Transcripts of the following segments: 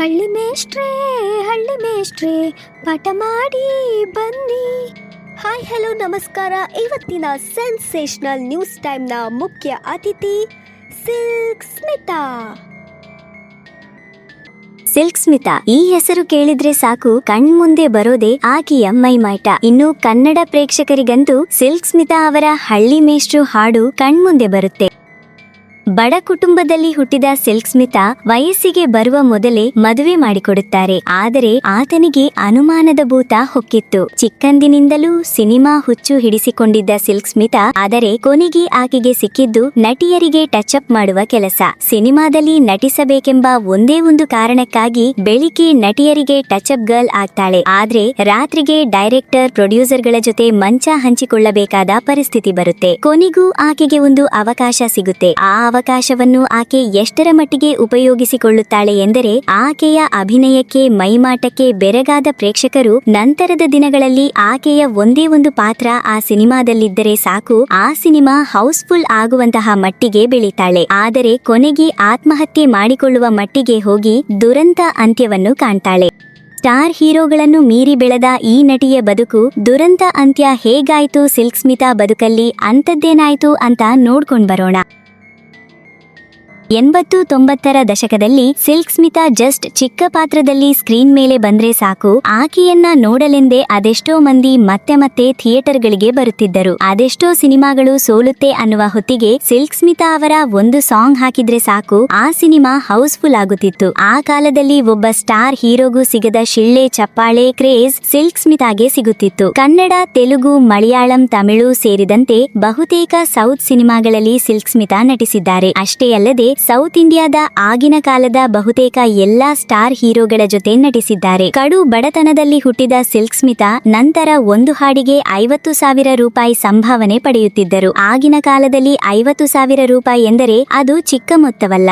ಹಳ್ಳಿ ಮೇಷ್ಟ್ರೇ ಹಳ್ಳಿ ಮೇಷ್ಟ್ರೇ, ಪಾಠ ಮಾಡಿ ಬನ್ನಿ. ಹಾಯ್, ಹಲೋ, ನಮಸ್ಕಾರ. ಇವತ್ತಿನ ಸೆನ್ಸೇಷನಲ್ ನ್ಯೂಸ್ ಟೈಮ್ನ ಮುಖ್ಯ ಅತಿಥಿ ಸಿಲ್ಕ್ ಸ್ಮಿತಾ. ಸಿಲ್ಕ್ ಸ್ಮಿತಾ, ಈ ಹೆಸರು ಕೇಳಿದ್ರೆ ಸಾಕು, ಕಣ್ಮುಂದೆ ಬರೋದೇ ಆಕೆಯ ಮೈಮಾಟ. ಇನ್ನು ಕನ್ನಡ ಪ್ರೇಕ್ಷಕರಿಗಂತೂ ಸಿಲ್ಕ್ ಸ್ಮಿತಾ ಅವರ ಹಳ್ಳಿ ಮೇಷ್ಟ್ರು ಹಾಡು ಕಣ್ಮುಂದೆ ಬರುತ್ತೆ. ಬಡ ಕುಟುಂಬದಲ್ಲಿ ಹುಟ್ಟಿದ ಸಿಲ್ಕ್ ಸ್ಮಿತಾ ವಯಸ್ಸಿಗೆ ಬರುವ ಮೊದಲೇ ಮದುವೆ ಮಾಡಿಕೊಡುತ್ತಾರೆ. ಆದರೆ ಆತನಿಗೆ ಅನುಮಾನದ ಭೂತ ಹೊಕ್ಕಿತ್ತು. ಚಿಕ್ಕಂದಿನಿಂದಲೂ ಸಿನಿಮಾ ಹುಚ್ಚು ಹಿಡಿಸಿಕೊಂಡಿದ್ದ ಸಿಲ್ಕ್ ಸ್ಮಿತಾ ಆದರೆ ಕೊನೆಗೆ ಆಕೆಗೆ ಸಿಕ್ಕಿದ್ದು ನಟಿಯರಿಗೆ ಟಚ್ ಅಪ್ ಮಾಡುವ ಕೆಲಸ. ಸಿನಿಮಾದಲ್ಲಿ ನಟಿಸಬೇಕೆಂಬ ಒಂದೇ ಒಂದು ಕಾರಣಕ್ಕಾಗಿ ಬೆಳಿಗ್ಗೆ ನಟಿಯರಿಗೆ ಟಚ್ ಅಪ್ ಗರ್ಲ್ ಆಗ್ತಾಳೆ. ಆದ್ರೆ ರಾತ್ರಿಗೆ ಡೈರೆಕ್ಟರ್, ಪ್ರೊಡ್ಯೂಸರ್ಗಳ ಜೊತೆ ಮಂಚ ಹಂಚಿಕೊಳ್ಳಬೇಕಾದ ಪರಿಸ್ಥಿತಿ ಬರುತ್ತೆ. ಕೊನೆಗೂ ಆಕೆಗೆ ಒಂದು ಅವಕಾಶ ಸಿಗುತ್ತೆ. ಆ ಅವಕಾಶವನ್ನು ಆಕೆ ಎಷ್ಟರ ಮಟ್ಟಿಗೆ ಉಪಯೋಗಿಸಿಕೊಳ್ಳುತ್ತಾಳೆ ಎಂದರೆ ಆಕೆಯ ಅಭಿನಯಕ್ಕೆ, ಮೈಮಾಟಕ್ಕೆ ಬೆರಗಾದ ಪ್ರೇಕ್ಷಕರು ನಂತರದ ದಿನಗಳಲ್ಲಿ ಆಕೆಯ ಒಂದೇ ಒಂದು ಪಾತ್ರ ಆ ಸಿನಿಮಾದಲ್ಲಿದ್ದರೆ ಸಾಕು. ಆ ಸಿನಿಮಾ ಹೌಸ್ಫುಲ್ ಆಗುವಂತಹ ಮಟ್ಟಿಗೆ ಬೆಳೀತಾಳೆ. ಆದರೆ ಕೊನೆಗೆ ಆತ್ಮಹತ್ಯೆ ಮಾಡಿಕೊಳ್ಳುವ ಮಟ್ಟಿಗೆ ಹೋಗಿ ದುರಂತ ಅಂತ್ಯವನ್ನು ಕಾಣ್ತಾಳೆ. ಸ್ಟಾರ್ ಹೀರೋಗಳನ್ನು ಮೀರಿ ಬೆಳೆದ ಈ ನಟಿಯ ಬದುಕು ದುರಂತ ಅಂತ್ಯ ಹೇಗಾಯ್ತು ಸಿಲ್ಕ್ ಸ್ಮಿತಾ ಬದುಕಲ್ಲಿ ಅಂಥದ್ದೇನಾಯ್ತು ಅಂತ ನೋಡ್ಕೊಂಡ್ ಬರೋಣ. ಎಂಬತ್ತು ತೊಂಬತ್ತರ ದಶಕದಲ್ಲಿ ಸಿಲ್ಕ್ ಸ್ಮಿತಾ ಜಸ್ಟ್ ಚಿಕ್ಕ ಪಾತ್ರದಲ್ಲಿ ಸ್ಕ್ರೀನ್ ಮೇಲೆ ಬಂದ್ರೆ ಸಾಕು. ಆಕೆಯನ್ನ ನೋಡಲೆಂದೇ ಅದೆಷ್ಟೋ ಮಂದಿ ಮತ್ತೆ ಮತ್ತೆ ಥಿಯೇಟರ್ಗಳಿಗೆ ಬರುತ್ತಿದ್ದರು. ಅದೆಷ್ಟೋ ಸಿನಿಮಾಗಳು ಸೋಲುತ್ತೆ ಅನ್ನುವ ಹೊತ್ತಿಗೆ ಸಿಲ್ಕ್ ಸ್ಮಿತಾ ಅವರ ಒಂದು ಸಾಂಗ್ ಹಾಕಿದ್ರೆ ಸಾಕು. ಆ ಸಿನಿಮಾ ಹೌಸ್ಫುಲ್ ಆಗುತ್ತಿತ್ತು. ಆ ಕಾಲದಲ್ಲಿ ಒಬ್ಬ ಸ್ಟಾರ್ ಹೀರೋಗೂ ಸಿಗದ ಶಿಳ್ಳೆ, ಚಪ್ಪಾಳೆ ಕ್ರೇಜ್ ಸಿಲ್ಕ್ ಸ್ಮಿತಾಗೆ ಸಿಗುತ್ತಿತ್ತು. ಕನ್ನಡ, ತೆಲುಗು, ಮಲಯಾಳಂ, ತಮಿಳು ಸೇರಿದಂತೆ ಬಹುತೇಕ ಸೌತ್ ಸಿನಿಮಾಗಳಲ್ಲಿ ಸಿಲ್ಕ್ ಸ್ಮಿತಾ ನಟಿಸಿದ್ದಾರೆ. ಅಷ್ಟೇ ಅಲ್ಲದೆ ಸೌತ್ ಇಂಡಿಯಾದ ಆಗಿನ ಕಾಲದ ಬಹುತೇಕ ಎಲ್ಲಾ ಸ್ಟಾರ್ ಹೀರೋಗಳ ಜೊತೆ ನಟಿಸಿದ್ದಾರೆ. ಕಡು ಬಡತನದಲ್ಲಿ ಹುಟ್ಟಿದ ಸಿಲ್ಕ್ ಸ್ಮಿತಾ ನಂತರ ಒಂದು ಹಾಡಿಗೆ ಐವತ್ತು ಸಾವಿರ ರೂಪಾಯಿ ಸಂಭಾವನೆ ಪಡೆಯುತ್ತಿದ್ದರು. ಆಗಿನ ಕಾಲದಲ್ಲಿ ಐವತ್ತು ಸಾವಿರ ರೂಪಾಯಿ ಎಂದರೆ ಅದು ಚಿಕ್ಕ ಮೊತ್ತವಲ್ಲ.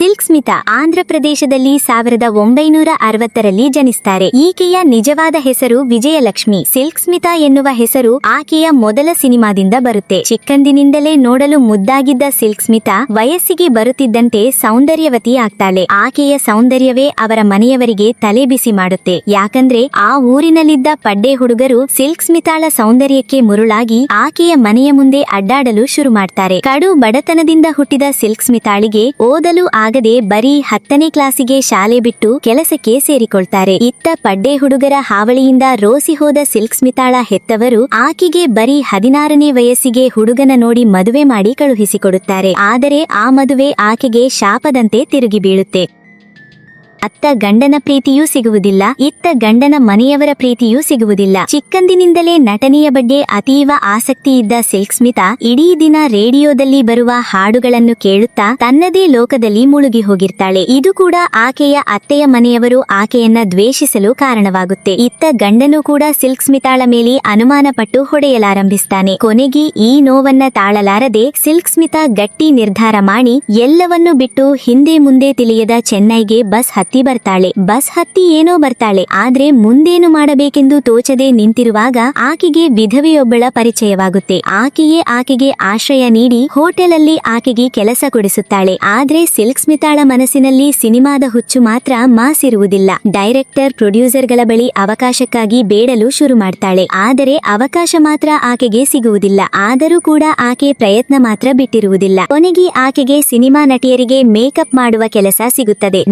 ಸಿಲ್ಕ್ ಸ್ಮಿತಾ ಆಂಧ್ರ ಪ್ರದೇಶದಲ್ಲಿ ಸಾವಿರದ ಒಂಬೈನೂರ ಅರವತ್ತರಲ್ಲಿ ಜನಿಸ್ತಾರೆ. ಈಕೆಯ ನಿಜವಾದ ಹೆಸರು ವಿಜಯಲಕ್ಷ್ಮಿ. ಸಿಲ್ಕ್ ಸ್ಮಿತಾ ಎನ್ನುವ ಹೆಸರು ಆಕೆಯ ಮೊದಲ ಸಿನಿಮಾದಿಂದ ಬರುತ್ತೆ. ಚಿಕ್ಕಂದಿನಿಂದಲೇ ನೋಡಲು ಮುದ್ದಾಗಿದ್ದ ಸಿಲ್ಕ್ ಸ್ಮಿತಾ ವಯಸ್ಸಿಗೆ ಬರುತ್ತಿದ್ದಂತೆ ಸೌಂದರ್ಯವತಿ ಆಗ್ತಾಳೆ. ಆಕೆಯ ಸೌಂದರ್ಯವೇ ಅವರ ಮನೆಯವರಿಗೆ ತಲೆ ಬಿಸಿ ಮಾಡುತ್ತೆ. ಯಾಕಂದ್ರೆ ಆ ಊರಿನಲ್ಲಿದ್ದ ಪಡ್ಡೆ ಹುಡುಗರು ಸಿಲ್ಕ್ ಸ್ಮಿತಾಳ ಸೌಂದರ್ಯಕ್ಕೆ ಮುರುಳಾಗಿ ಆಕೆಯ ಮನೆಯ ಮುಂದೆ ಅಡ್ಡಾಡಲು ಶುರು ಮಾಡ್ತಾರೆ. ಕಡು ಬಡತನದಿಂದ ಹುಟ್ಟಿದ ಸಿಲ್ಕ್ ಸ್ಮಿತಾಳಿಗೆ ಓದಲು ಆಗದೆ ಬರೀ ಹತ್ತನೇ ಕ್ಲಾಸಿಗೆ ಶಾಲೆ ಬಿಟ್ಟು ಕೆಲಸಕ್ಕೆ ಸೇರಿಕೊಳ್ತಾರೆ. ಇತ್ತ ಪಡ್ಡೆ ಹುಡುಗರ ಹಾವಳಿಯಿಂದ ರೋಸಿ ಹೋದ ಸಿಲ್ಕ್ ಸ್ಮಿತಾಳ ಹೆತ್ತವರು ಆಕೆಗೆ ಬರೀ ಹದಿನಾರನೇ ವಯಸ್ಸಿಗೆ ಹುಡುಗನ ನೋಡಿ ಮದುವೆ ಮಾಡಿ ಕಳುಹಿಸಿಕೊಡುತ್ತಾರೆ. ಆದರೆ ಆ ಮದುವೆ ಆಕೆಗೆ ಶಾಪದಂತೆ ತಿರುಗಿ ಬೀಳುತ್ತೆ. ಅತ್ತ ಗಂಡನ ಪ್ರೀತಿಯೂ ಸಿಗುವುದಿಲ್ಲ, ಇತ್ತ ಗಂಡನ ಮನೆಯವರ ಪ್ರೀತಿಯೂ ಸಿಗುವುದಿಲ್ಲ. ಚಿಕ್ಕಂದಿನಿಂದಲೇ ನಟನೆಯ ಬಗ್ಗೆ ಅತೀವ ಆಸಕ್ತಿ ಇದ್ದ ಸಿಲ್ಕ್ ಸ್ಮಿತಾ ಇಡೀ ದಿನ ರೇಡಿಯೋದಲ್ಲಿ ಬರುವ ಹಾಡುಗಳನ್ನು ಕೇಳುತ್ತಾ ತನ್ನದೇ ಲೋಕದಲ್ಲಿ ಮುಳುಗಿ ಹೋಗಿರ್ತಾಳೆ. ಇದು ಕೂಡ ಆಕೆಯ ಅತ್ತೆಯ ಮನೆಯವರು ಆಕೆಯನ್ನ ದ್ವೇಷಿಸಲು ಕಾರಣವಾಗುತ್ತೆ. ಇತ್ತ ಗಂಡನು ಕೂಡ ಸಿಲ್ಕ್ ಸ್ಮಿತಾಳ ಮೇಲೆ ಅನುಮಾನ ಪಟ್ಟು ಹೊಡೆಯಲಾರಂಭಿಸ್ತಾನೆ. ಕೊನೆಗೆ ಈ ನೋವನ್ನ ತಾಳಲಾರದೆ ಸಿಲ್ಕ್ ಸ್ಮಿತಾ ಗಟ್ಟಿ ನಿರ್ಧಾರ ಮಾಡಿ ಎಲ್ಲವನ್ನೂ ಬಿಟ್ಟು ಹಿಂದೆ ಮುಂದೆ ತಿಳಿಯದ ಚೆನ್ನೈಗೆ ಬಸ್ ಹತ್ತಿ ಬರ್ತಾಳೆ. ಬಸ್ ಹತ್ತಿ ಏನೋ ಬರ್ತಾಳೆ. ಆದ್ರೆ ಮುಂದೇನು ಮಾಡಬೇಕೆಂದು ತೋಚದೆ ನಿಂತಿರುವಾಗ ಆಕೆಗೆ ವಿಧವೆಯೊಬ್ಬಳ ಪರಿಚಯವಾಗುತ್ತೆ. ಆಕೆಯೇ ಆಕೆಗೆ ಆಶ್ರಯ ನೀಡಿ ಹೋಟೆಲ್ ಅಲ್ಲಿ ಆಕೆಗೆ ಕೆಲಸ ಕೊಡಿಸುತ್ತಾಳೆ. ಆದ್ರೆ ಸಿಲ್ಕ್ ಸ್ಮಿತಾಳ ಮನಸ್ಸಿನಲ್ಲಿ ಸಿನಿಮಾದ ಹುಚ್ಚು ಮಾತ್ರ ಮಾಸಿರುವುದಿಲ್ಲ. ಡೈರೆಕ್ಟರ್, ಪ್ರೊಡ್ಯೂಸರ್ಗಳ ಬಳಿ ಅವಕಾಶಕ್ಕಾಗಿ ಬೇಡಲು ಶುರು ಮಾಡ್ತಾಳೆ. ಆದರೆ ಅವಕಾಶ ಮಾತ್ರ ಆಕೆಗೆ ಸಿಗುವುದಿಲ್ಲ. ಆದರೂ ಕೂಡ ಆಕೆ ಪ್ರಯತ್ನ ಮಾತ್ರ ಬಿಟ್ಟಿರುವುದಿಲ್ಲ. ಕೊನೆಗೆ ಆಕೆಗೆ ಸಿನಿಮಾ ನಟಿಯರಿಗೆ ಮೇಕಪ್ ಮಾಡುವ ಕೆಲಸ ಸಿಗುತ್ತದೆ.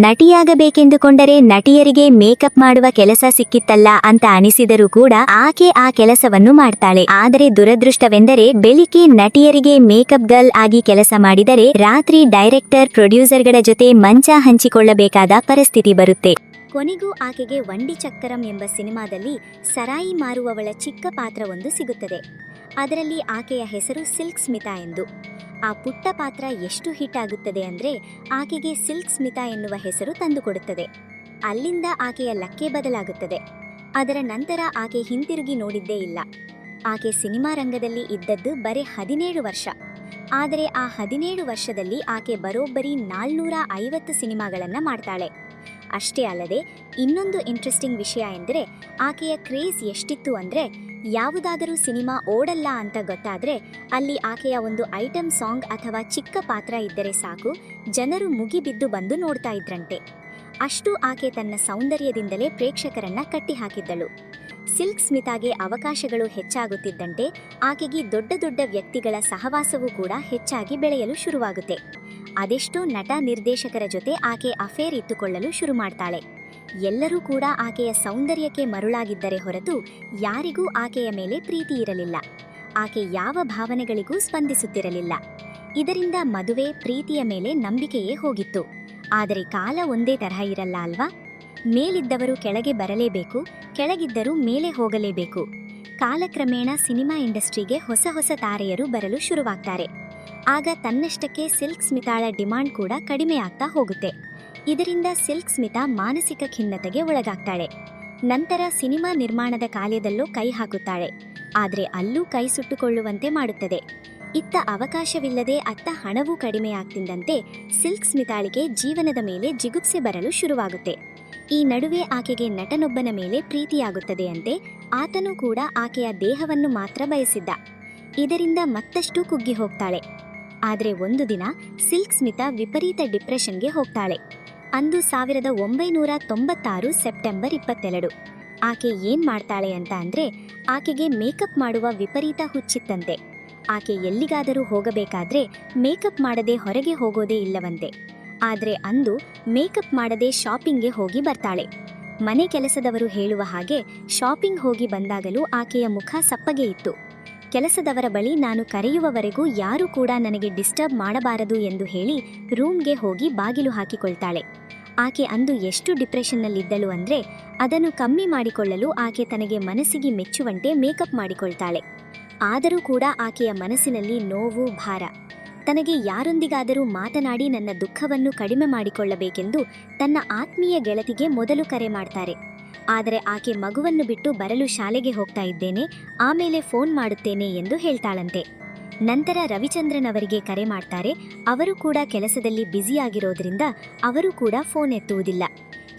ನಟಿಯಾಗಬೇಕೆಂದುಕೊಂಡರೆ ನಟಿಯರಿಗೆ ಮೇಕಪ್ ಮಾಡುವ ಕೆಲಸ ಸಿಕ್ಕಿತ್ತಲ್ಲ ಅಂತ ಅನಿಸಿದರೂ ಕೂಡ ಆಕೆ ಆ ಕೆಲಸವನ್ನು ಮಾಡ್ತಾಳೆ. ಆದರೆ ದುರದೃಷ್ಟವೆಂದರೆ ಬೆಳಿಗ್ಗೆ ನಟಿಯರಿಗೆ ಮೇಕಪ್ ಗರ್ಲ್ ಆಗಿ ಕೆಲಸ ಮಾಡಿದರೆ ರಾತ್ರಿ ಡೈರೆಕ್ಟರ್, ಪ್ರೊಡ್ಯೂಸರ್ಗಳ ಜೊತೆ ಮಂಚ ಹಂಚಿಕೊಳ್ಳಬೇಕಾದ ಪರಿಸ್ಥಿತಿ ಬರುತ್ತೆ. ಕೊನೆಗೂ ಆಕೆಗೆ ವಂಡಿ ಚಕ್ಕರಂ ಎಂಬ ಸಿನಿಮಾದಲ್ಲಿ ಸರಾಯಿ ಮಾರುವವಳ ಚಿಕ್ಕ ಪಾತ್ರವೊಂದು ಸಿಗುತ್ತದೆ. ಅದರಲ್ಲಿ ಆಕೆಯ ಹೆಸರು ಸಿಲ್ಕ್ ಸ್ಮಿತಾ ಎಂದು. ಆ ಪುಟ್ಟ ಪಾತ್ರ ಎಷ್ಟು ಹಿಟ್ ಆಗುತ್ತದೆ ಅಂದರೆ ಆಕೆಗೆ ಸಿಲ್ಕ್ ಸ್ಮಿತಾ ಎನ್ನುವ ಹೆಸರು ತಂದುಕೊಡುತ್ತದೆ. ಅಲ್ಲಿಂದ ಆಕೆಯ ಲಕ್ಕೆ ಬದಲಾಗುತ್ತದೆ. ಅದರ ನಂತರ ಆಕೆ ಹಿಂತಿರುಗಿ ನೋಡಿದ್ದೇ ಇಲ್ಲ. ಆಕೆ ಸಿನಿಮಾ ರಂಗದಲ್ಲಿ ಇದ್ದದ್ದು ಬರೀ ಹದಿನೇಳು ವರ್ಷ. ಆದರೆ ಆ ಹದಿನೇಳು ವರ್ಷದಲ್ಲಿ ಆಕೆ ಬರೋಬ್ಬರಿ ನಾಲ್ನೂರ ಐವತ್ತು ಸಿನಿಮಾಗಳನ್ನು ಮಾಡ್ತಾಳೆ. ಅಷ್ಟೇ ಅಲ್ಲದೆ ಇನ್ನೊಂದು ಇಂಟ್ರೆಸ್ಟಿಂಗ್ ವಿಷಯ ಎಂದರೆ ಆಕೆಯ ಕ್ರೇಜ್ ಎಷ್ಟಿತ್ತು ಅಂದರೆ ಯಾವುದಾದರೂ ಸಿನಿಮಾ ಓಡಲ್ಲ ಅಂತ ಗೊತ್ತಾದರೆ ಅಲ್ಲಿ ಆಕೆಯ ಒಂದು ಐಟಮ್ ಸಾಂಗ್ ಅಥವಾ ಚಿಕ್ಕ ಪಾತ್ರ ಇದ್ದರೆ ಸಾಕು, ಜನರು ಮುಗಿಬಿದ್ದು ಬಂದು ನೋಡ್ತಾ ಇದ್ರಂತೆ. ಅಷ್ಟು ಆಕೆ ತನ್ನ ಸೌಂದರ್ಯದಿಂದಲೇ ಪ್ರೇಕ್ಷಕರನ್ನ ಕಟ್ಟಿಹಾಕಿದ್ದಳು. ಸಿಲ್ಕ್ ಸ್ಮಿತಾಗೆ ಅವಕಾಶಗಳು ಹೆಚ್ಚಾಗುತ್ತಿದ್ದಂತೆ ಆಕೆಗೆ ದೊಡ್ಡ ದೊಡ್ಡ ವ್ಯಕ್ತಿಗಳ ಸಹವಾಸವೂ ಕೂಡ ಹೆಚ್ಚಾಗಿ ಬೆಳೆಯಲು ಶುರುವಾಗುತ್ತೆ. ಅದೆಷ್ಟೋ ನಟ ನಿರ್ದೇಶಕರ ಜೊತೆ ಆಕೆ ಅಫೇರ್ ಇಟ್ಟುಕೊಳ್ಳಲು ಶುರು ಮಾಡ್ತಾಳೆ. ಎಲ್ಲರೂ ಕೂಡ ಆಕೆಯ ಸೌಂದರ್ಯಕ್ಕೆ ಮರುಳಾಗಿದ್ದರೆ ಹೊರತು ಯಾರಿಗೂ ಆಕೆಯ ಮೇಲೆ ಪ್ರೀತಿ ಇರಲಿಲ್ಲ. ಆಕೆ ಯಾವ ಭಾವನೆಗಳಿಗೂ ಸ್ಪಂದಿಸುತ್ತಿರಲಿಲ್ಲ. ಇದರಿಂದ ಮದುವೆ ಪ್ರೀತಿಯ ಮೇಲೆ ನಂಬಿಕೆಯೇ ಹೋಗಿತ್ತು. ಆದರೆ ಕಾಲ ಒಂದೇ ತರಹ ಇರಲ್ಲ ಅಲ್ವಾ? ಮೇಲಿದ್ದವರು ಕೆಳಗೆ ಬರಲೇಬೇಕು, ಕೆಳಗಿದ್ದರೂ ಮೇಲೆ ಹೋಗಲೇಬೇಕು. ಕಾಲಕ್ರಮೇಣ ಸಿನಿಮಾ ಇಂಡಸ್ಟ್ರಿಗೆ ಹೊಸ ಹೊಸ ತಾರೆಯರು ಬರಲು ಶುರುವಾಗ್ತಾರೆ. ಆಗ ತನ್ನಷ್ಟಕ್ಕೆ ಸಿಲ್ಕ್ ಸ್ಮಿತಾಳ ಡಿಮಾಂಡ್ ಕೂಡ ಕಡಿಮೆ ಆಗ್ತಾ ಹೋಗುತ್ತೆ. ಇದರಿಂದ ಸಿಲ್ಕ್ ಸ್ಮಿತಾ ಮಾನಸಿಕ ಖಿನ್ನತೆಗೆ ಒಳಗಾಗ್ತಾಳೆ. ನಂತರ ಸಿನಿಮಾ ನಿರ್ಮಾಣದ ಕಾರ್ಯದಲ್ಲೂ ಕೈ ಹಾಕುತ್ತಾಳೆ. ಆದರೆ ಅಲ್ಲೂ ಕೈ ಸುಟ್ಟುಕೊಳ್ಳುವಂತೆ ಮಾಡುತ್ತದೆ. ಇತ್ತ ಅವಕಾಶವಿಲ್ಲದೆ ಅತ್ತ ಹಣವೂ ಕಡಿಮೆಯಾಗ್ತಿದ್ದಂತೆ ಸಿಲ್ಕ್ ಸ್ಮಿತಾಳಿಗೆ ಜೀವನದ ಮೇಲೆ ಜಿಗುಪ್ಸೆ ಬರಲು ಶುರುವಾಗುತ್ತೆ. ಈ ನಡುವೆ ಆಕೆಗೆ ನಟನೊಬ್ಬನ ಮೇಲೆ ಪ್ರೀತಿಯಾಗುತ್ತದೆ ಅಂತೆ ಆತನೂ ಕೂಡ ಆಕೆಯ ದೇಹವನ್ನು ಮಾತ್ರ ಬಯಸಿದ್ದ. ಇದರಿಂದ ಮತ್ತಷ್ಟು ಕುಗ್ಗಿ ಹೋಗ್ತಾಳೆ. ಆದರೆ ಒಂದು ದಿನ ಸಿಲ್ಕ್ ಸ್ಮಿತಾ ವಿಪರೀತ ಡಿಪ್ರೆಷನ್ಗೆ ಹೋಗ್ತಾಳೆ. ಅಂದು ಸಾವಿರದ ಒಂಬೈನೂರ ತೊಂಬತ್ತಾರು ಸೆಪ್ಟೆಂಬರ್ ಇಪ್ಪತ್ತೆರಡು. ಆಕೆ ಏನ್ ಮಾಡ್ತಾಳೆ ಅಂತ ಅಂದ್ರೆ ಆಕೆಗೆ ಮೇಕಪ್ ಮಾಡುವ ವಿಪರೀತ ಹುಚ್ಚಿತ್ತಂತೆ. ಆಕೆ ಎಲ್ಲಿಗಾದರೂ ಹೋಗಬೇಕಾದ್ರೆ ಮೇಕಪ್ ಮಾಡದೆ ಹೊರಗೆ ಹೋಗೋದೇ ಇಲ್ಲವಂತೆ. ಆದರೆ ಅಂದು ಮೇಕಪ್ ಮಾಡದೆ ಶಾಪಿಂಗ್ಗೆ ಹೋಗಿ ಬರ್ತಾಳೆ. ಮನೆ ಕೆಲಸದವರು ಹೇಳುವ ಹಾಗೆ ಶಾಪಿಂಗ್ ಹೋಗಿ ಬಂದಾಗಲೂ ಆಕೆಯ ಮುಖ ಸಪ್ಪಗೆ ಇತ್ತು. ಕೆಲಸದವರ ಬಳಿ ನಾನು ಕರೆಯುವವರೆಗೂ ಯಾರೂ ಕೂಡ ನನಗೆ ಡಿಸ್ಟರ್ಬ್ ಮಾಡಬಾರದು ಎಂದು ಹೇಳಿ ರೂಮ್ಗೆ ಹೋಗಿ ಬಾಗಿಲು ಹಾಕಿಕೊಳ್ತಾಳೆ. ಆಕೆ ಅಂದು ಎಷ್ಟು ಡಿಪ್ರೆಷನ್ನಲ್ಲಿದ್ದಳು ಅಂದರೆ ಅದನ್ನು ಕಮ್ಮಿ ಮಾಡಿಕೊಳ್ಳಲು ಆಕೆ ತನಗೆ ಮನಸ್ಸಿಗೆ ಮೆಚ್ಚುವಂತೆ ಮೇಕಪ್ ಮಾಡಿಕೊಳ್ತಾಳೆ. ಆದರೂ ಕೂಡ ಆಕೆಯ ಮನಸ್ಸಿನಲ್ಲಿ ನೋವು, ಭಾರ. ತನಗೆ ಯಾರೊಂದಿಗಾದರೂ ಮಾತನಾಡಿ ನನ್ನ ದುಃಖವನ್ನು ಕಡಿಮೆ ಮಾಡಿಕೊಳ್ಳಬೇಕೆಂದು ತನ್ನ ಆತ್ಮೀಯ ಗೆಳತಿಗೆ ಮೊದಲು ಕರೆ ಮಾಡ್ತಾರೆ. ಆದರೆ ಆಕೆ ಮಗುವನ್ನು ಬಿಟ್ಟು ಬರಲು ಶಾಲೆಗೆ ಹೋಗ್ತಾ ಇದ್ದೇನೆ, ಆಮೇಲೆ ಫೋನ್ ಮಾಡುತ್ತೇನೆ ಎಂದು ಹೇಳ್ತಾಳಂತೆ. ನಂತರ ರವಿಚಂದ್ರನ್ ಅವರಿಗೆ ಕರೆ ಮಾಡ್ತಾರೆ, ಅವರು ಕೂಡ ಕೆಲಸದಲ್ಲಿ ಬ್ಯುಸಿಯಾಗಿರೋದ್ರಿಂದ ಅವರು ಕೂಡ ಫೋನ್ ಎತ್ತುವುದಿಲ್ಲ.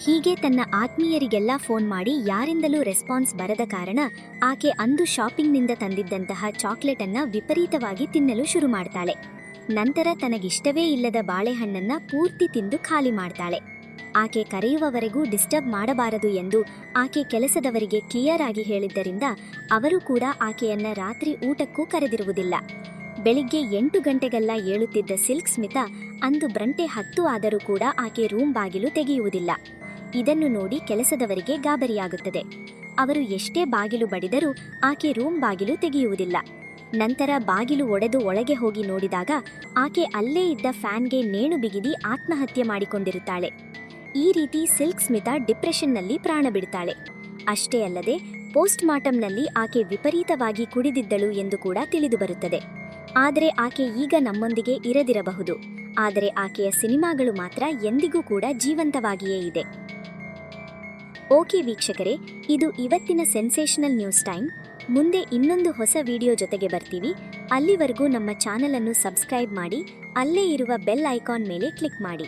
ಹೀಗೆ ತನ್ನ ಆತ್ಮೀಯರಿಗೆಲ್ಲ ಫೋನ್ ಮಾಡಿ ಯಾರಿಂದಲೂ ರೆಸ್ಪಾನ್ಸ್ ಬರದ ಕಾರಣ ಆಕೆ ಅಂದು ಶಾಪಿಂಗ್ನಿಂದ ತಂದಿದ್ದಂತಹ ಚಾಕ್ಲೇಟನ್ನು ವಿಪರೀತವಾಗಿ ತಿನ್ನಲು ಶುರು ಮಾಡ್ತಾಳೆ. ನಂತರ ತನಗಿಷ್ಟವೇ ಇಲ್ಲದ ಬಾಳೆಹಣ್ಣನ್ನ ಪೂರ್ತಿ ತಿಂದು ಖಾಲಿ ಮಾಡ್ತಾಳೆ. ಆಕೆ ಕರೆಯುವವರೆಗೂ ಡಿಸ್ಟರ್ಬ್ ಮಾಡಬಾರದು ಎಂದು ಆಕೆ ಕೆಲಸದವರಿಗೆ ಕ್ಲಿಯರ್ ಆಗಿ ಹೇಳಿದ್ದರಿಂದ ಅವರು ಕೂಡ ಆಕೆಯನ್ನ ರಾತ್ರಿ ಊಟಕ್ಕೂ ಕರೆದಿರುವುದಿಲ್ಲ. ಬೆಳಿಗ್ಗೆ ಎಂಟು ಗಂಟೆಗೆಲ್ಲ ಏಳುತ್ತಿದ್ದ ಸಿಲ್ಕ್ ಸ್ಮಿತಾ ಅಂದು ಬ್ರಂಟೆ ಹತ್ತು ಆದರೂ ಕೂಡ ಆಕೆ ರೂಮ್ ಬಾಗಿಲು ತೆಗೆಯುವುದಿಲ್ಲ. ಇದನ್ನು ನೋಡಿ ಕೆಲಸದವರಿಗೆ ಗಾಬರಿಯಾಗುತ್ತದೆ. ಅವರು ಎಷ್ಟೇ ಬಾಗಿಲು ಬಡಿದರೂ ಆಕೆ ರೂಮ್ ಬಾಗಿಲು ತೆಗೆಯುವುದಿಲ್ಲ. ನಂತರ ಬಾಗಿಲು ಒಡೆದು ಒಳಗೆ ಹೋಗಿ ನೋಡಿದಾಗ ಆಕೆ ಅಲ್ಲೇ ಇದ್ದ ಫ್ಯಾನ್ಗೆ ನೇಣು ಬಿಗಿದಿ ಆತ್ಮಹತ್ಯೆ ಮಾಡಿಕೊಂಡಿರುತ್ತಾಳೆ. ಈ ರೀತಿ ಸಿಲ್ಕ್ ಸ್ಮಿತಾ ಡಿಪ್ರೆಷನ್ನಲ್ಲಿ ಪ್ರಾಣ ಬಿಡ್ತಾಳೆ. ಅಷ್ಟೇ ಅಲ್ಲದೆ ಪೋಸ್ಟ್ ಮಾರ್ಟಂನಲ್ಲಿ ಆಕೆ ವಿಪರೀತವಾಗಿ ಕುಡಿದಿದ್ದಳು ಎಂದು ಕೂಡ ತಿಳಿದುಬರುತ್ತದೆ. ಆದರೆ ಆಕೆ ಈಗ ನಮ್ಮೊಂದಿಗೆ ಇರದಿರಬಹುದು. ಆದರೆ ಆಕೆಯ ಸಿನಿಮಾಗಳು ಮಾತ್ರ ಎಂದಿಗೂ ಕೂಡ ಜೀವಂತವಾಗಿಯೇ ಇದೆ. ಓಕೆ ವೀಕ್ಷಕರೇ, ಇದು ಇವತ್ತಿನ ಸೆನ್ಸೇಷನಲ್ ನ್ಯೂಸ್ ಟೈಮ್. ಮುಂದೆ ಇನ್ನೊಂದು ಹೊಸ ವಿಡಿಯೋ ಜೊತೆಗೆ ಬರ್ತೀವಿ. ಅಲ್ಲಿವರೆಗೂ ನಮ್ಮ ಚಾನಲನ್ನು ಸಬ್ಸ್ಕ್ರೈಬ್ ಮಾಡಿ, ಅಲ್ಲೇ ಇರುವ ಬೆಲ್ ಐಕಾನ್ ಮೇಲೆ ಕ್ಲಿಕ್ ಮಾಡಿ.